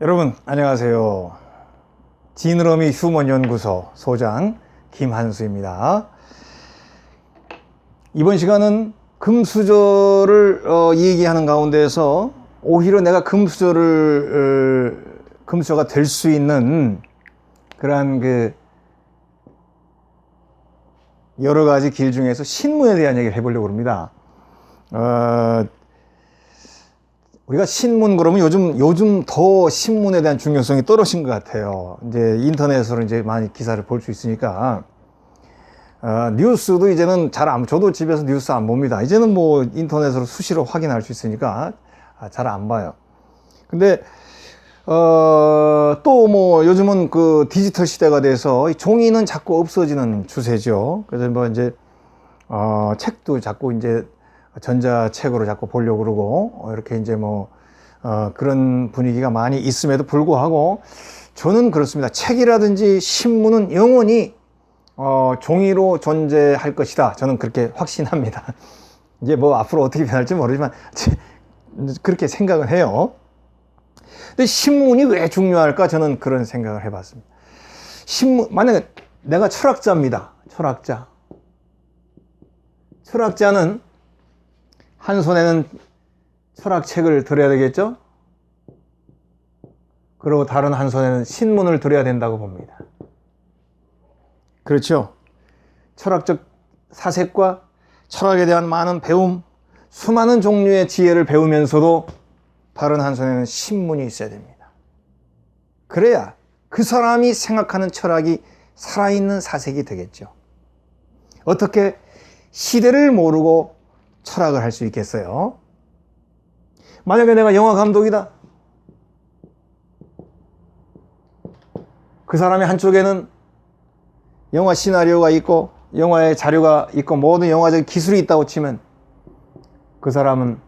여러분 안녕하세요. 지느러미 휴먼 연구소 소장 김한수입니다. 이번 시간은 금수저를 어, 얘기하는 가운데서 오히려 내가 금수저를 어, 금수저가 될 수 있는 그러한 그 여러 가지 길 중에서 신문에 대한 얘기를 해보려고 합니다. 어, 우리가 신문 그러면 요즘 요즘 더 신문에 대한 중요성이 떨어진 것 같아요. 이제 인터넷으로 이제 많이 기사를 볼 수 있으니까 어, 뉴스도 이제는 잘 안, 저도 집에서 뉴스 안 봅니다. 이제는 뭐 인터넷으로 수시로 확인할 수 있으니까 아, 잘안 봐요. 근데 어, 또 뭐 요즘은 그 디지털 시대가 돼서 이 종이는 자꾸 없어지는 추세죠. 그래서 뭐 이제 어, 책도 자꾸 이제 전자책으로 자꾸 보려고 그러고 어, 이렇게 이제 뭐 어, 그런 분위기가 많이 있음에도 불구하고 저는 그렇습니다. 책이라든지 신문은 영원히 어, 종이로 존재할 것이다. 저는 그렇게 확신합니다. 이제 뭐 앞으로 어떻게 변할지 모르지만 그렇게 생각을 해요. 근데 신문이 왜 중요할까? 저는 그런 생각을 해봤습니다. 신문, 만약에 내가 철학자입니다. 철학자. 철학자는 한 손에는 철학책을 들어야 되겠죠? 그리고 다른 한 손에는 신문을 들어야 된다고 봅니다. 그렇죠? 철학적 사색과 철학에 대한 많은 배움, 수많은 종류의 지혜를 배우면서도 다른 한 손에는 신문이 있어야 됩니다. 그래야 그 사람이 생각하는 철학이 살아있는 사색이 되겠죠. 어떻게 시대를 모르고 철학을 할 수 있겠어요? 만약에 내가 영화 감독이다. 그 사람의 한쪽에는 영화 시나리오가 있고 영화의 자료가 있고 모든 영화적 기술이 있다고 치면 그 사람은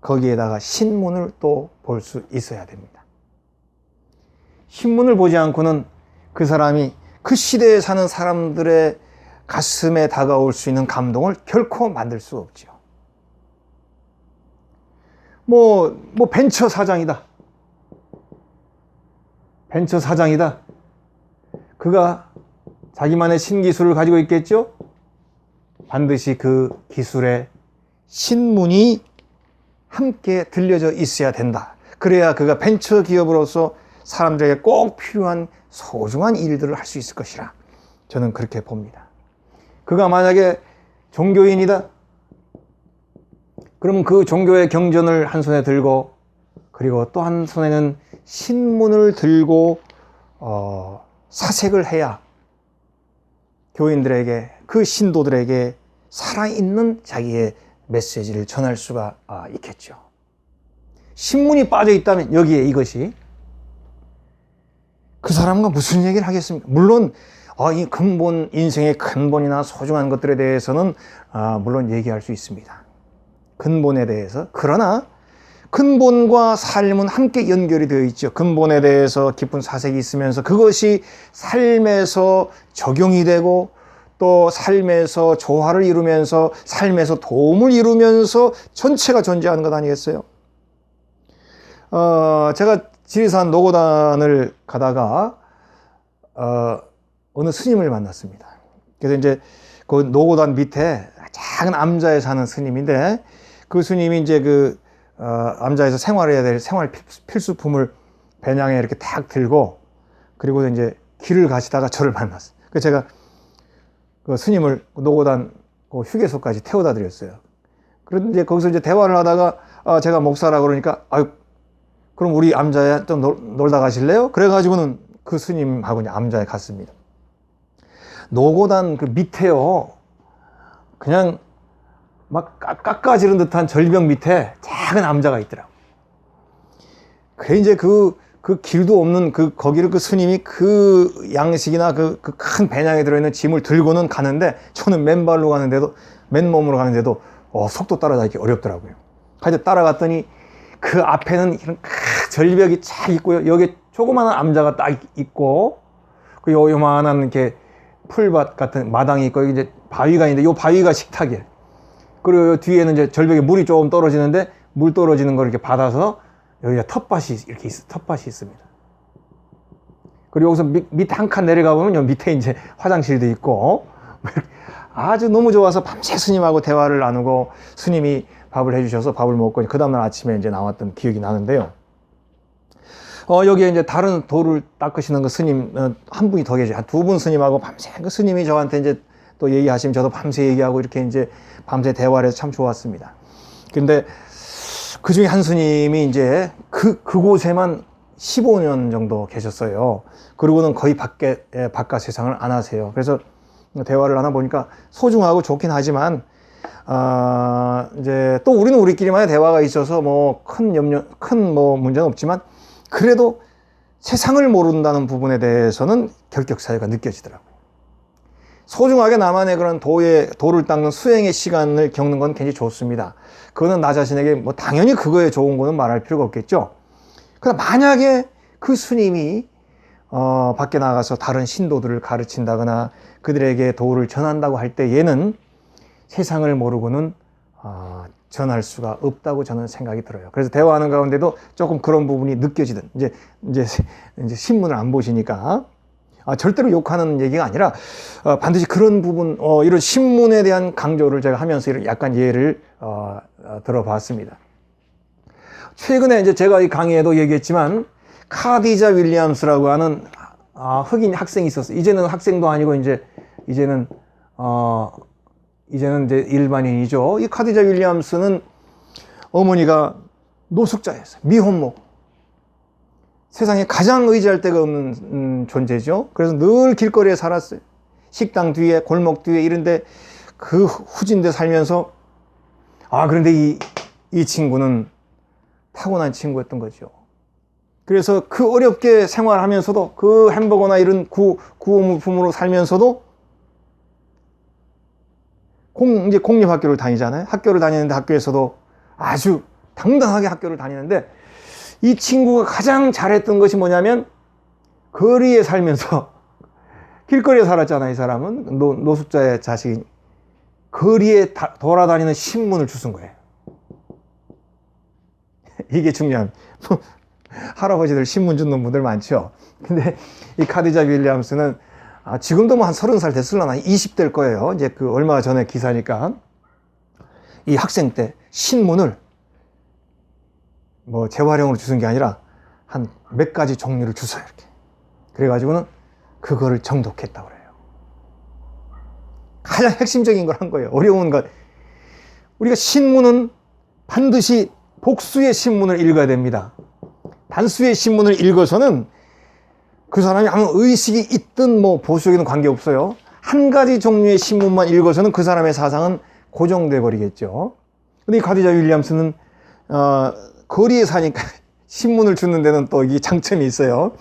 거기에다가 신문을 또 볼 수 있어야 됩니다. 신문을 보지 않고는 그 사람이 그 시대에 사는 사람들의 가슴에 다가올 수 있는 감동을 결코 만들 수 없죠. 뭐, 뭐, 벤처 사장이다. 벤처 사장이다. 그가 자기만의 신기술을 가지고 있겠죠? 반드시 그 기술에 신문이 함께 들려져 있어야 된다. 그래야 그가 벤처 기업으로서 사람들에게 꼭 필요한 소중한 일들을 할 수 있을 것이라. 저는 그렇게 봅니다. 그가 만약에 종교인이다? 그러면 그 종교의 경전을 한 손에 들고 그리고 또 한 손에는 신문을 들고 어, 사색을 해야 교인들에게 그 신도들에게 살아있는 자기의 메시지를 전할 수가 아, 있겠죠. 신문이 빠져 있다면 여기에 이것이 그 사람과 무슨 얘기를 하겠습니까? 물론 어, 이 근본 인생의 근본이나 소중한 것들에 대해서는 아, 물론 얘기할 수 있습니다. 근본에 대해서 그러나 근본과 삶은 함께 연결이 되어 있죠. 근본에 대해서 깊은 사색이 있으면서 그것이 삶에서 적용이 되고 또 삶에서 조화를 이루면서 삶에서 도움을 이루면서 전체가 존재하는 것 아니겠어요? 어, 제가 지리산 노고단을 가다가 어, 어느 스님을 만났습니다. 그래서 이제 그 노고단 밑에 작은 암자에 사는 스님인데 그 스님이 이제 그 어, 암자에서 생활해야 될 생활 필수품을 배낭에 이렇게 탁 들고 그리고 이제 길을 가시다가 저를 만났어요. 그래서 제가 그 스님을 노고단 그 휴게소까지 태워다 드렸어요. 그런데 이제 거기서 이제 대화를 하다가 아, 제가 목사라 그러니까 아유 그럼 우리 암자에 좀 놀, 놀다 가실래요? 그래가지고는 그 스님하고 이제 암자에 갔습니다. 노고단 그 밑에요. 그냥 막 깎아지른 듯한 절벽 밑에 작은 암자가 있더라고. 그 이제 그, 그 길도 없는 그, 거기를 그 스님이 그 양식이나 그, 그큰 배낭에 들어있는 짐을 들고는 가는데 저는 맨발로 가는데도, 맨몸으로 가는데도, 어, 속도 따라가기 어렵더라고요. 하여튼 따라갔더니 그 앞에는 이런 절벽이 쫙 있고요. 여기 조그마한 암자가 딱 있고, 그 요, 요만한 이렇게 풀밭 같은 마당이 있고, 이제 바위가 있는데, 요 바위가 식탁이에요. 그리고 뒤에는 이제 절벽에 물이 조금 떨어지는데 물 떨어지는 걸 이렇게 받아서 여기가 텃밭이 이렇게 있, 텃밭이 있습니다. 그리고 여기서 밑, 밑한 칸 내려가 보면 요 밑에 이제 화장실도 있고 아주 너무 좋아서 밤새 스님하고 대화를 나누고 스님이 밥을 해주셔서 밥을 먹고 그 다음날 아침에 이제 나왔던 기억이 나는데요. 어, 여기에 이제 다른 돌을 닦으시는 그 스님 어, 한 분이 더 계세요. 한 두 분 스님하고 밤새 그 스님이 저한테 이제 또 얘기하시면 저도 밤새 얘기하고 이렇게 이제 밤새 대화를 해서 참 좋았습니다. 근데 그 중에 한 스님이 이제 그, 그곳에만 15년 정도 계셨어요. 그러고는 거의 밖에, 예, 바깥 세상을 안 하세요. 그래서 대화를 하나 보니까 소중하고 좋긴 하지만, 아, 이제 또 우리는 우리끼리만의 대화가 있어서 뭐 큰 염려, 큰 뭐 문제는 없지만 그래도 세상을 모른다는 부분에 대해서는 결격 사유가 느껴지더라고요. 소중하게 나만의 그런 도의, 도를 닦는 수행의 시간을 겪는 건 굉장히 좋습니다. 그거는 나 자신에게 뭐 당연히 그거에 좋은 거는 말할 필요가 없겠죠. 그러나 만약에 그 스님이 어, 밖에 나가서 다른 신도들을 가르친다거나 그들에게 도를 전한다고 할 때 얘는 세상을 모르고는 어, 전할 수가 없다고 저는 생각이 들어요. 그래서 대화하는 가운데도 조금 그런 부분이 느껴지든 이제 이제 이제 신문을 안 보시니까 아, 절대로 욕하는 얘기가 아니라 어, 반드시 그런 부분 어, 이런 신문에 대한 강조를 제가 하면서 이런 약간 예를 어, 어, 들어봤습니다. 최근에 이제 제가 이 강의에도 얘기했지만 카디자 윌리엄스라고 하는 아, 흑인 학생이 있었어요. 이제는 학생도 아니고 이제 이제는 어 이제는 이제 일반인이죠. 이 카디자 윌리엄스는 어머니가 노숙자였어요. 미혼모. 세상에 가장 의지할 데가 없는 음, 존재죠. 그래서 늘 길거리에 살았어요. 식당 뒤에, 골목 뒤에 이런데 그 후진데 살면서 아 그런데 이, 이 친구는 타고난 친구였던 거죠. 그래서 그 어렵게 생활하면서도 그 햄버거나 이런 구, 구호품으로 살면서도 공, 이제 공립학교를 다니잖아요. 학교를 다니는데 학교에서도 아주 당당하게 학교를 다니는데 이 친구가 가장 잘했던 것이 뭐냐면 거리에 살면서 길거리에 살았잖아요. 이 사람은 노, 노숙자의 자식이 거리에 다, 돌아다니는 신문을 주순 거예요. 이게 중요한 할아버지들 신문 주는 분들 많죠. 근데 이 카디자 윌리엄스는 아, 지금도 뭐 한 서른 살 됐을라나 20대일 거예요. 이제 그 얼마 전에 기사니까 이 학생 때 신문을 뭐 재활용으로 주는 게 아니라 한 몇 가지 종류를 주어요 이렇게. 그래가지고는 그거를 정독했다고 그래요. 가장 핵심적인 걸 한 거예요. 어려운 것. 우리가 신문은 반드시 복수의 신문을 읽어야 됩니다. 단수의 신문을 읽어서는 그 사람이 아무 의식이 있든 뭐 보수에는 관계없어요. 한 가지 종류의 신문만 읽어서는 그 사람의 사상은 고정돼 버리겠죠. 근데 이 카디자 윌리엄스는 어, 거리에 사니까 신문을 주는 데는 또 이 장점이 있어요.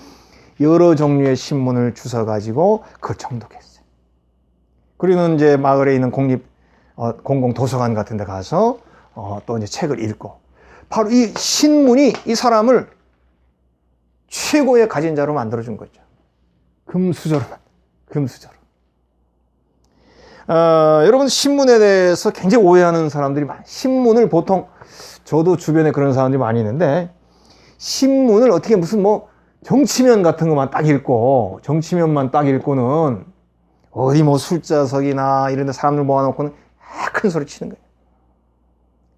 여러 종류의 신문을 주워 가지고 그걸 정독했어요. 그리고는 이제 마을에 있는 공립 어, 공공 도서관 같은 데 가서 어, 또 이제 책을 읽고 바로 이 신문이 이 사람을 최고의 가진 자로 만들어 준 거죠. 금수저로 금수저로. 어, 여러분 신문에 대해서 굉장히 오해하는 사람들이 많아요. 신문을 보통 저도 주변에 그런 사람들이 많이 있는데 신문을 어떻게 무슨 뭐 정치면 같은 것만 딱 읽고 정치면만 딱 읽고는 어디 뭐 술자석이나 이런 데 사람들 모아놓고는 큰 소리 치는 거예요.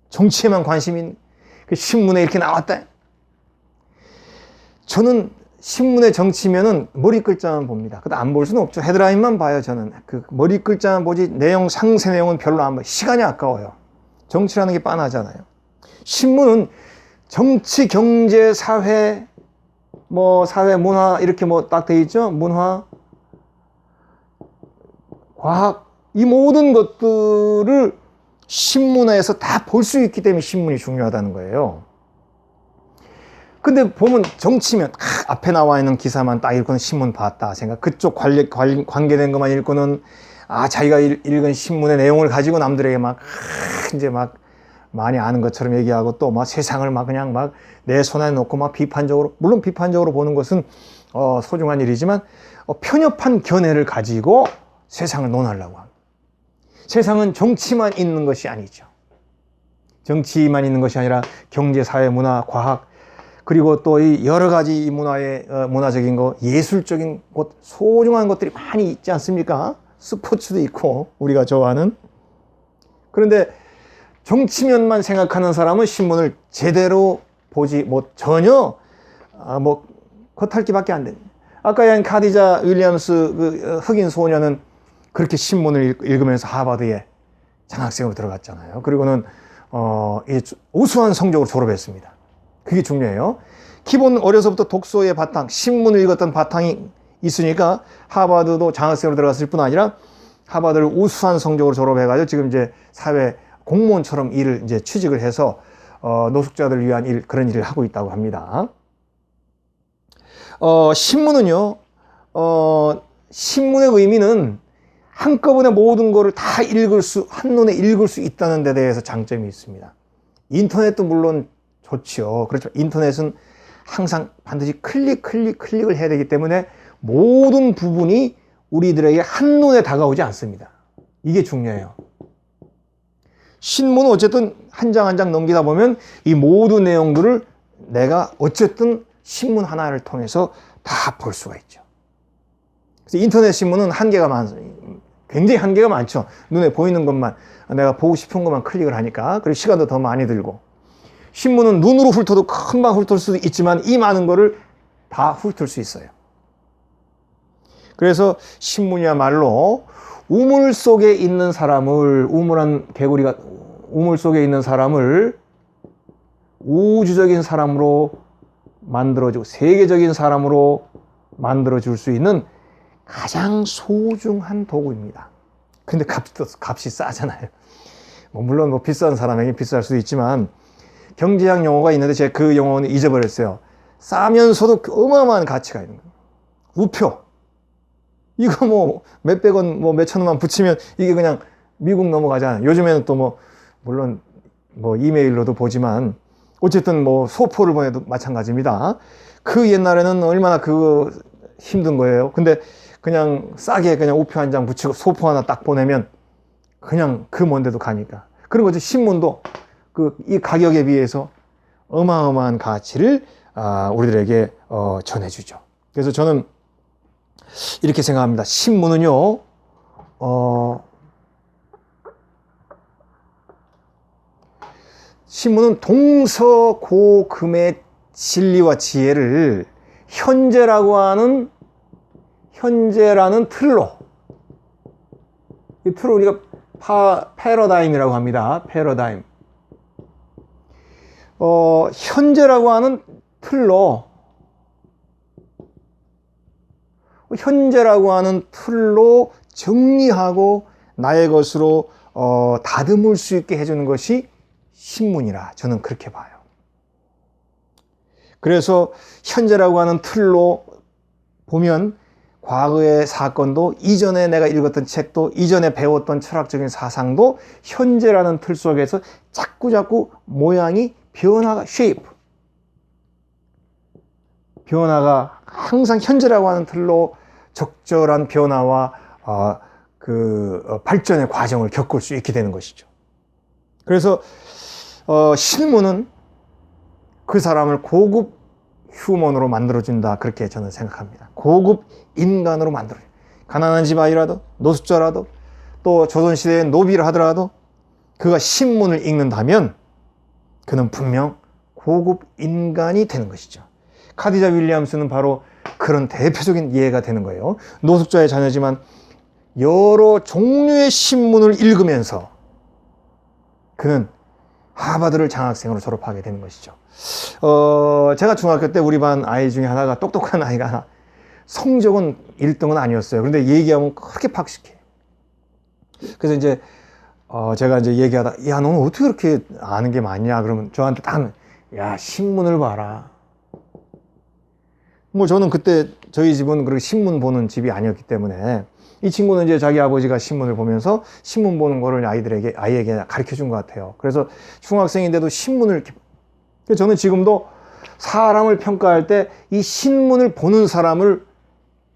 정치에만 관심 있는 그 신문에 이렇게 나왔다. 저는 신문의 정치면은 머리 글자만 봅니다. 근데 안볼 수는 없죠. 헤드라인만 봐요, 저는. 그 머리 글자만 보지 내용, 상세 내용은 별로 안 봐요. 시간이 아까워요. 정치라는 게 빤하잖아요. 신문은 정치, 경제, 사회, 뭐, 사회, 문화, 이렇게 뭐 딱 돼 있죠? 문화, 과학, 이 모든 것들을 신문에서 다 볼 수 있기 때문에 신문이 중요하다는 거예요. 근데 보면 정치면 아, 앞에 나와 있는 기사만 딱 읽고는 신문 봤다 생각 그쪽 관리, 관리, 관계된 것만 읽고는 아 자기가 읽, 은 신문의 내용을 가지고 남들에게 막 아, 이제 막 많이 아는 것처럼 얘기하고 또 막 세상을 막 그냥 막 내 손에 놓고 막 비판적으로 물론 비판적으로 보는 것은 어, 소중한 일이지만 어, 편협한 견해를 가지고 세상을 논하려고 합니다. 세상은 정치만 있는 것이 아니죠. 정치만 있는 것이 아니라 경제, 사회, 문화, 과학 그리고 또 이 여러 가지 이 문화의 어, 문화적인 거, 예술적인 것, 소중한 것들이 많이 있지 않습니까? 스포츠도 있고 우리가 좋아하는. 그런데 정치면만 생각하는 사람은 신문을 제대로 보지 못 전혀 아, 뭐 겉핥기밖에 안 됩니다. 아까 얘기한 카디자 윌리엄스 그 어, 흑인 소녀는 그렇게 신문을 읽- 읽으면서 하버드에 장학생으로 들어갔잖아요. 그리고는 어, 이 우수한 성적으로 졸업했습니다. 그게 중요해요. 기본 어려서부터 독서의 바탕, 신문을 읽었던 바탕이 있으니까 하버드도 장학생으로 들어갔을 뿐 아니라 하버드를 우수한 성적으로 졸업해가지고 지금 이제 사회 공무원처럼 일을 이제 취직을 해서 어, 노숙자들을 위한 일 그런 일을 하고 있다고 합니다. 어, 신문은요, 어, 신문의 의미는 한꺼번에 모든 거를 다 읽을 수, 한눈에 읽을 수 있다는 데 대해서 장점이 있습니다. 인터넷도 물론 좋지요. 그렇죠. 인터넷은 항상 반드시 클릭, 클릭, 클릭을 해야 되기 때문에 모든 부분이 우리들에게 한눈에 다가오지 않습니다. 이게 중요해요. 신문은 어쨌든 한 장 한 장 넘기다 보면 이 모든 내용들을 내가 어쨌든 신문 하나를 통해서 다 볼 수가 있죠. 그래서 인터넷 신문은 한계가 많, 굉장히 한계가 많죠. 눈에 보이는 것만 내가 보고 싶은 것만 클릭을 하니까 그리고 시간도 더 많이 들고 신문은 눈으로 훑어도 금방 훑을 수도 있지만 이 많은 거를 다 훑을 수 있어요. 그래서 신문이야말로 우물 속에 있는 사람을 우물한 개구리가 우물 속에 있는 사람을 우주적인 사람으로 만들어주고 세계적인 사람으로 만들어줄 수 있는 가장 소중한 도구입니다. 근데 값도, 값이 싸잖아요. 뭐 물론 뭐 비싼 사람에게 비쌀 수도 있지만 경제학 용어가 있는데 제가 그 용어는 잊어버렸어요. 싸면서도 어마어마한 가치가 있는 거예요. 우표. 이거 뭐 몇백 원, 뭐 몇천 원만 붙이면 이게 그냥 미국 넘어가잖아요. 요즘에는 또 뭐 물론 뭐 이메일로도 보지만 어쨌든 뭐 소포를 보내도 마찬가지입니다. 그 옛날에는 얼마나 그거 힘든 거예요. 근데 그냥 싸게 그냥 우표 한 장 붙이고 소포 하나 딱 보내면 그냥 그 먼데도 가니까. 그리고 이제 신문도 그 이 가격에 비해서 어마어마한 가치를 아, 우리들에게 어, 전해주죠. 그래서 저는 이렇게 생각합니다. 신문은요, 어, 신문은 동서고금의 진리와 지혜를 현재라고 하는 현재라는 틀로 이 틀을 우리가 파, 패러다임이라고 합니다. 패러다임. 어, 현재라고 하는 틀로 현재라고 하는 틀로 정리하고 나의 것으로 어, 다듬을 수 있게 해주는 것이 신문이라 저는 그렇게 봐요. 그래서 현재라고 하는 틀로 보면 과거의 사건도 이전에 내가 읽었던 책도 이전에 배웠던 철학적인 사상도 현재라는 틀 속에서 자꾸자꾸 모양이 변화가 shape 변화가 항상 현재라고 하는 틀로 적절한 변화와 어, 그 어, 발전의 과정을 겪을 수 있게 되는 것이죠. 그래서 어, 신문은 그 사람을 고급 휴먼으로 만들어준다 그렇게 저는 생각합니다. 고급 인간으로 만들어. 가난한 집 아이라도 노숙자라도 또 조선시대의 노비를 하더라도 그가 신문을 읽는다면 그는 분명 고급 인간이 되는 것이죠. 카디자 윌리엄스는 바로 그런 대표적인 예가 되는 거예요. 노숙자의 자녀지만 여러 종류의 신문을 읽으면서 그는 하버드를 장학생으로 졸업하게 되는 것이죠. 어, 제가 중학교 때 우리 반 아이 중에 하나가 똑똑한 아이가 하나, 성적은 1등은 아니었어요. 그런데 얘기하면 그렇게 박식해. 그래서 이제, 어, 제가 이제 얘기하다, 야, 너는 어떻게 그렇게 아는 게 많냐? 그러면 저한테 딱, 야, 신문을 봐라. 뭐 저는 그때 저희 집은 그렇게 신문 보는 집이 아니었기 때문에 이 친구는 이제 자기 아버지가 신문을 보면서 신문 보는 거를 아이들에게 아이에게 가르쳐 준 것 같아요. 그래서 중학생인데도 신문을 이렇게 그래서 저는 지금도 사람을 평가할 때 이 신문을 보는 사람을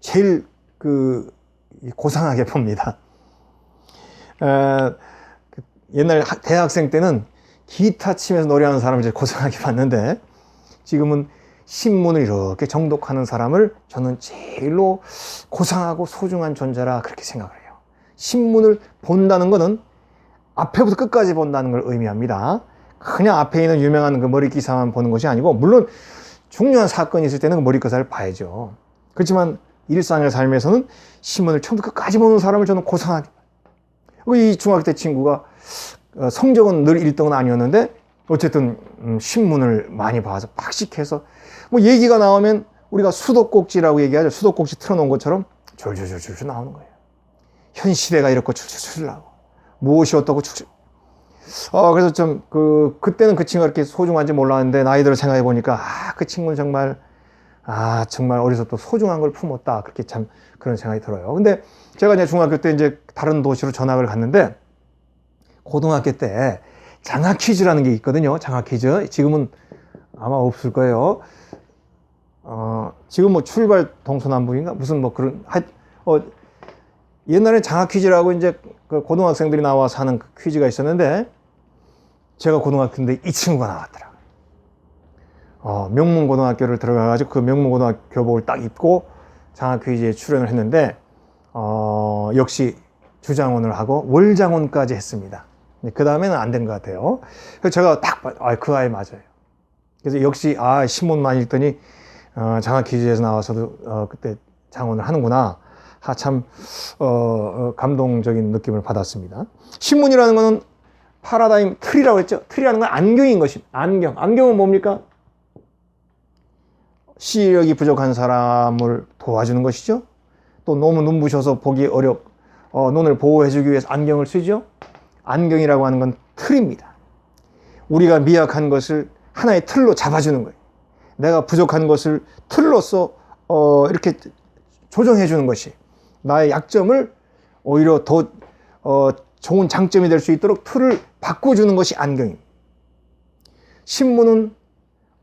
제일 그 고상하게 봅니다. 에, 그 옛날 대학생 때는 기타 치면서 노래하는 사람을 이제 고상하게 봤는데 지금은 신문을 이렇게 정독하는 사람을 저는 제일로 고상하고 소중한 존재라 그렇게 생각을 해요. 신문을 본다는 것은 앞에부터 끝까지 본다는 걸 의미합니다. 그냥 앞에 있는 유명한 그 머리 기사만 보는 것이 아니고, 물론 중요한 사건이 있을 때는 그 머리 기사를 봐야죠. 그렇지만 일상의 삶에서는 신문을 처음부터 끝까지 보는 사람을 저는 고상하게. 이 중학교 때 친구가 어, 성적은 늘 1등은 아니었는데, 어쨌든 음, 신문을 많이 봐서 박식해서 뭐 얘기가 나오면 우리가 수도꼭지라고 얘기하죠. 수도꼭지 틀어놓은 것처럼 졸졸졸졸 나오는 거예요. 현 시대가 이렇고 줄줄줄 나오고 무엇이 어떻고 줄줄. 어 그래서 좀 그 그때는 그 친구가 이렇게 소중한지 몰랐는데 나이 들어 생각해 보니까 아 그 친구는 정말 아 정말 어려서 또 소중한 걸 품었다 그렇게 참 그런 생각이 들어요. 근데 제가 이제 중학교 때 이제 다른 도시로 전학을 갔는데 고등학교 때 장학 퀴즈라는 게 있거든요. 장학 퀴즈. 지금은 아마 없을 거예요. 어, 지금 뭐 출발 동서남북인가? 무슨 뭐 그런, 하, 어, 옛날에 장학 퀴즈라고 이제 그 고등학생들이 나와서 하는 그 퀴즈가 있었는데 제가 고등학교인데 이 친구가 나왔더라고요. 어, 명문고등학교를 들어가가지고 그 명문고등학교 교복을 딱 입고 장학 퀴즈에 출연을 했는데 어, 역시 주장원을 하고 월장원까지 했습니다. 그 다음에는 안 된 것 같아요. 그래서 제가 딱, 봐- 아, 그 아이 맞아요. 그래서 역시, 아, 신문만 읽더니, 어, 장학 퀴즈에서 나와서도, 어, 그때 장원을 하는구나. 아, 참, 어, 어, 감동적인 느낌을 받았습니다. 신문이라는 거는 파라다임 틀이라고 했죠. 틀이라는 건 안경인 것입니다. 안경. 안경은 뭡니까? 시력이 부족한 사람을 도와주는 것이죠. 또 너무 눈부셔서 보기 어렵, 어, 눈을 보호해주기 위해서 안경을 쓰죠. 안경이라고 하는 건 틀입니다. 우리가 미약한 것을 하나의 틀로 잡아주는 거예요. 내가 부족한 것을 틀로서 어, 이렇게 조정해 주는 것이 나의 약점을 오히려 더 어, 좋은 장점이 될 수 있도록 틀을 바꿔주는 것이 안경입니다. 신문은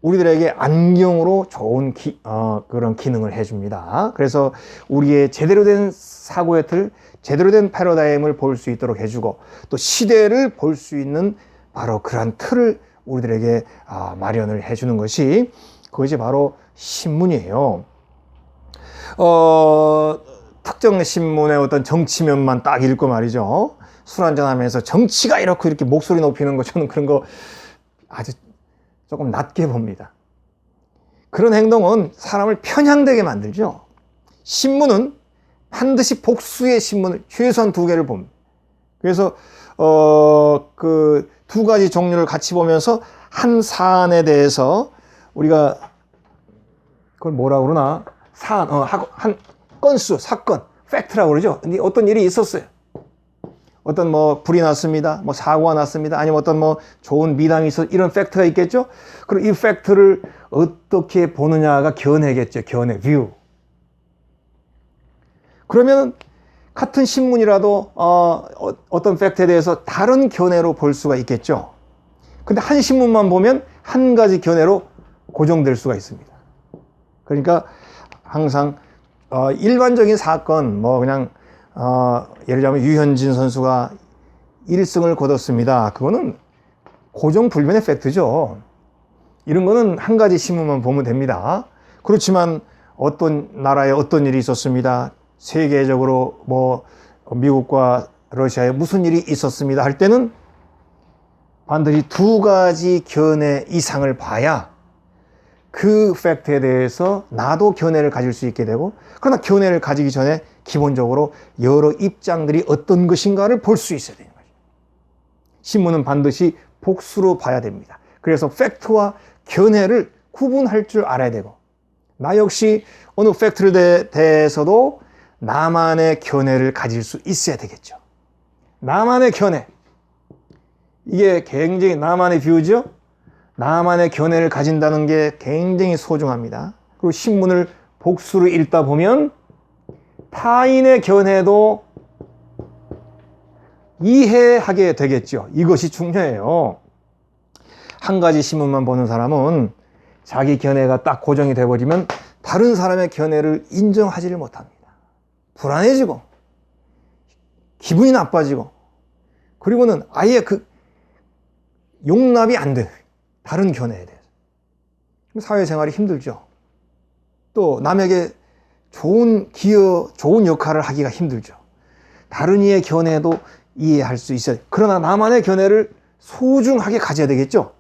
우리들에게 안경으로 좋은 기, 어, 그런 기능을 해줍니다. 그래서 우리의 제대로 된 사고의 틀, 제대로 된 패러다임을 볼 수 있도록 해주고 또 시대를 볼 수 있는 바로 그러한 틀을 우리들에게 아, 마련을 해주는 것이 그것이 바로 신문이에요. 어, 특정 신문의 어떤 정치면만 딱 읽고 말이죠. 술 한잔하면서 정치가 이렇게 이렇게 목소리 높이는 거 저는 그런 거 아주 조금 낮게 봅니다. 그런 행동은 사람을 편향되게 만들죠. 신문은 반드시 복수의 신문을 최소한 두 개를 봅니다. 그래서 어 그 두 가지 종류를 같이 보면서 한 사안에 대해서 우리가 그걸 뭐라 그러나 사안 어, 하고 한 건수 사건 팩트라고 그러죠. 근데 어떤 일이 있었어요. 어떤 뭐 불이 났습니다. 뭐 사고가 났습니다. 아니면 어떤 뭐 좋은 미담이 있어 이런 팩트가 있겠죠. 그럼 이 팩트를 어떻게 보느냐가 견해겠죠. 견해 뷰. 그러면 같은 신문이라도 어, 어, 어떤 팩트에 대해서 다른 견해로 볼 수가 있겠죠. 근데 한 신문만 보면 한 가지 견해로 고정될 수가 있습니다. 그러니까 항상 어, 일반적인 사건 뭐 그냥 어, 예를 들자면 유현진 선수가 1승을 거뒀습니다. 그거는 고정불변의 팩트죠. 이런 거는 한 가지 신문만 보면 됩니다. 그렇지만 어떤 나라에 어떤 일이 있었습니다. 세계적으로 뭐 미국과 러시아에 무슨 일이 있었습니다. 할 때는 반드시 두 가지 견해 이상을 봐야 그 팩트에 대해서 나도 견해를 가질 수 있게 되고 그러나 견해를 가지기 전에 기본적으로 여러 입장들이 어떤 것인가를 볼 수 있어야 되는 거죠. 신문은 반드시 복수로 봐야 됩니다. 그래서 팩트와 견해를 구분할 줄 알아야 되고 나 역시 어느 팩트를 대, 대해서도 나만의 견해를 가질 수 있어야 되겠죠. 나만의 견해. 이게 굉장히 나만의 뷰죠? 나만의 견해를 가진다는 게 굉장히 소중합니다. 그리고 신문을 복수로 읽다 보면 타인의 견해도 이해하게 되겠죠. 이것이 중요해요. 한 가지 신문만 보는 사람은 자기 견해가 딱 고정이 돼버리면 다른 사람의 견해를 인정하지를 못합니다. 불안해지고, 기분이 나빠지고, 그리고는 아예 그 용납이 안 돼. 다른 견해에 대해서. 사회생활이 힘들죠. 또 남에게 좋은 기여, 좋은 역할을 하기가 힘들죠. 다른 이의 견해도 이해할 수 있어요. 그러나 나만의 견해를 소중하게 가져야 되겠죠.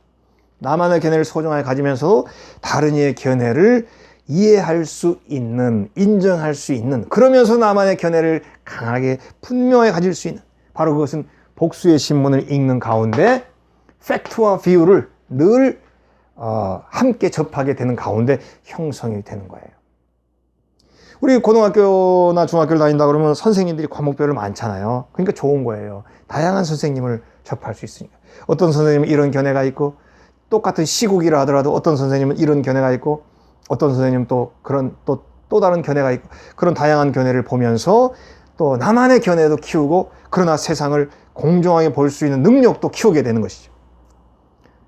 나만의 견해를 소중하게 가지면서 다른 이의 견해를 이해할 수 있는, 인정할 수 있는, 그러면서 나만의 견해를 강하게 분명하게 가질 수 있는, 바로 그것은 복수의 신문을 읽는 가운데 팩트와 비유를 늘 어, 함께 접하게 되는 가운데 형성이 되는 거예요. 우리 고등학교나 중학교를 다닌다 그러면 선생님들이 과목별로 많잖아요. 그러니까 좋은 거예요. 다양한 선생님을 접할 수 있으니까. 어떤 선생님은 이런 견해가 있고, 똑같은 시국이라 하더라도 어떤 선생님은 이런 견해가 있고, 어떤 선생님은 또 그런 또, 또 다른 견해가 있고, 그런 다양한 견해를 보면서 또 나만의 견해도 키우고, 그러나 세상을 공정하게 볼 수 있는 능력도 키우게 되는 것이죠.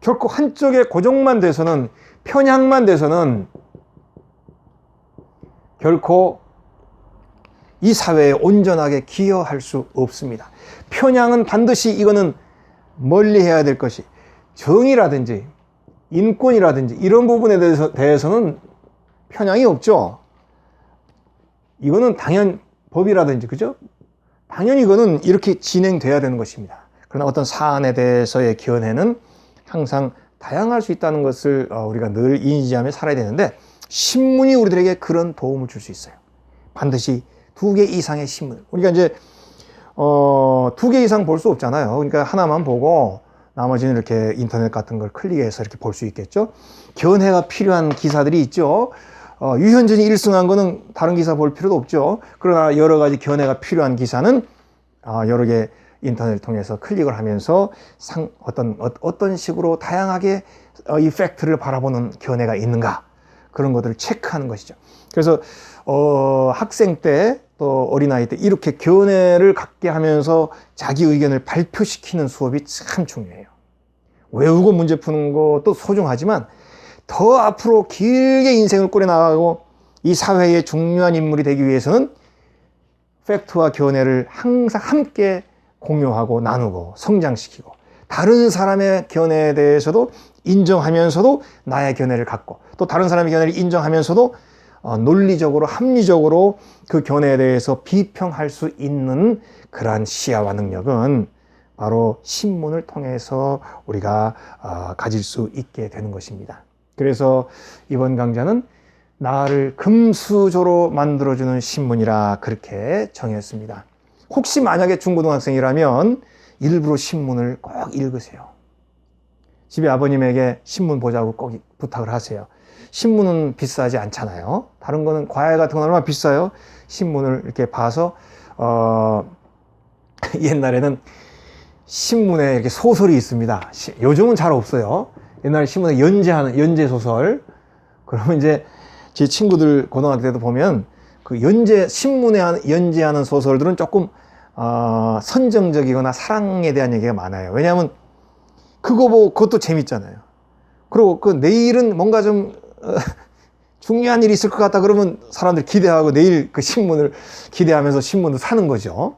결코 한쪽에 고정만 돼서는, 편향만 돼서는 결코 이 사회에 온전하게 기여할 수 없습니다. 편향은 반드시 이거는 멀리 해야 될 것이 정의라든지 인권이라든지 이런 부분에 대해서, 대해서는 편향이 없죠. 이거는 당연 법이라든지 그죠? 당연히 이거는 이렇게 진행돼야 되는 것입니다. 그러나 어떤 사안에 대해서의 견해는 항상 다양할 수 있다는 것을 어, 우리가 늘 인지하며 살아야 되는데 신문이 우리들에게 그런 도움을 줄 수 있어요. 반드시 두 개 이상의 신문. 우리가 이제 어, 두 개 이상 볼 수 없잖아요. 그러니까 하나만 보고 나머지는 이렇게 인터넷 같은 걸 클릭해서 이렇게 볼 수 있겠죠. 견해가 필요한 기사들이 있죠. 어, 유현진이 1승한 거는 다른 기사 볼 필요도 없죠. 그러나 여러 가지 견해가 필요한 기사는 어, 여러 개 인터넷을 통해서 클릭을 하면서 상, 어떤, 어, 떤 식으로 다양하게 어, 이 팩트를 바라보는 견해가 있는가. 그런 것들을 체크하는 것이죠. 그래서 어, 학생 때 또 어린아이 때 이렇게 견해를 갖게 하면서 자기 의견을 발표시키는 수업이 참 중요해요. 외우고 문제 푸는 것도 소중하지만 더 앞으로 길게 인생을 꾸려나가고 이 사회의 중요한 인물이 되기 위해서는 팩트와 견해를 항상 함께 공유하고 나누고 성장시키고 다른 사람의 견해에 대해서도 인정하면서도 나의 견해를 갖고 또 다른 사람의 견해를 인정하면서도 어, 논리적으로 합리적으로 그 견해에 대해서 비평할 수 있는 그러한 시야와 능력은 바로 신문을 통해서 우리가 어, 가질 수 있게 되는 것입니다. 그래서 이번 강좌는 나를 금수저로 만들어주는 신문이라 그렇게 정했습니다. 혹시 만약에 중고등학생이라면 일부러 신문을 꼭 읽으세요. 집에 아버님에게 신문 보자고 꼭 부탁을 하세요. 신문은 비싸지 않잖아요. 다른 거는 과일 같은 건 얼마나 비싸요? 신문을 이렇게 봐서 어 옛날에는 신문에 이렇게 소설이 있습니다. 요즘은 잘 없어요. 옛날에 신문에 연재하는 연재 소설. 그러면 이제 제 친구들 고등학교 때도 보면 그 연재 신문에 연재하는 소설들은 조금 어, 선정적이거나 사랑에 대한 얘기가 많아요. 왜냐하면 그거 보고 그것도 재밌잖아요. 그리고 그 내일은 뭔가 좀 어, 중요한 일이 있을 것 같다 그러면 사람들이 기대하고 내일 그 신문을 기대하면서 신문을 사는 거죠.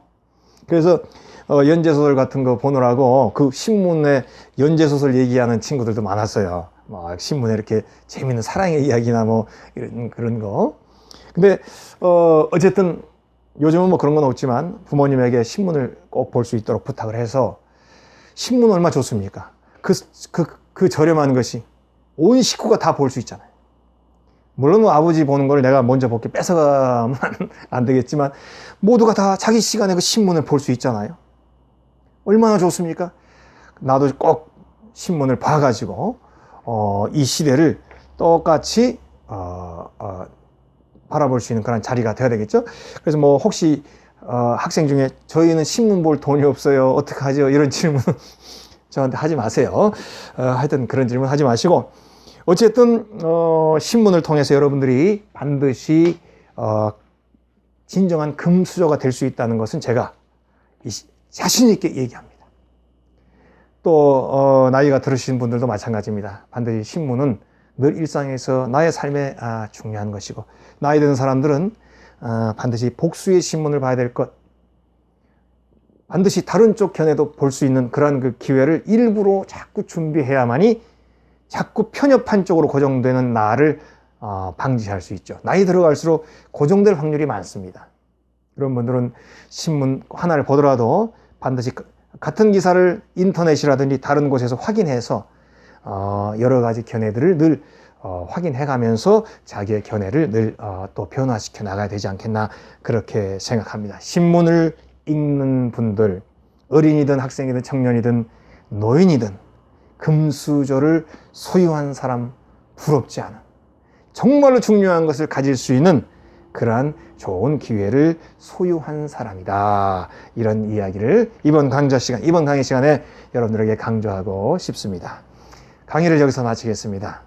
그래서 어, 연재소설 같은 거 보느라고 그 신문에 연재소설 얘기하는 친구들도 많았어요. 막 신문에 이렇게 재밌는 사랑의 이야기나 뭐 이런 그런 거. 근데 어 어쨌든 요즘은 뭐 그런 건 없지만 부모님에게 신문을 꼭 볼 수 있도록 부탁을 해서 신문 얼마 좋습니까? 그, 그, 그 저렴한 것이 온 식구가 다 볼 수 있잖아요. 물론 뭐 아버지 보는 걸 내가 먼저 볼게 뺏어가면 안 되겠지만 모두가 다 자기 시간에 그 신문을 볼 수 있잖아요. 얼마나 좋습니까? 나도 꼭 신문을 봐가지고 어, 이 시대를 똑같이 어, 어, 바라볼 수 있는 그런 자리가 돼야 되겠죠. 그래서 뭐 혹시 어, 학생 중에 저희는 신문 볼 돈이 없어요. 어떡하죠? 이런 질문 저한테 하지 마세요. 어, 하여튼 그런 질문 하지 마시고 어쨌든 어, 신문을 통해서 여러분들이 반드시 어, 진정한 금수저가 될 수 있다는 것은 제가 자신 있게 얘기합니다. 또 어, 나이가 들으신 분들도 마찬가지입니다. 반드시 신문은 늘 일상에서 나의 삶에 아, 중요한 것이고 나이 드는 사람들은 아, 반드시 복수의 신문을 봐야 될 것. 반드시 다른 쪽 견해도 볼 수 있는 그러한 그 기회를 일부러 자꾸 준비해야만이 자꾸 편협한 쪽으로 고정되는 나를 어, 방지할 수 있죠. 나이 들어갈수록 고정될 확률이 많습니다. 그런 분들은 신문 하나를 보더라도 반드시 그- 같은 기사를 인터넷이라든지 다른 곳에서 확인해서 어, 여러 가지 견해들을 늘 어, 확인해가면서 자기의 견해를 늘 어, 또 변화시켜 나가야 되지 않겠나 그렇게 생각합니다. 신문을 읽는 분들 어린이든 학생이든 청년이든 노인이든 금수저를 소유한 사람 부럽지 않은 정말로 중요한 것을 가질 수 있는 그러한 좋은 기회를 소유한 사람이다. 이런 이야기를 이번 강좌 시간, 이번 강의 시간에 여러분들에게 강조하고 싶습니다. 강의를 여기서 마치겠습니다.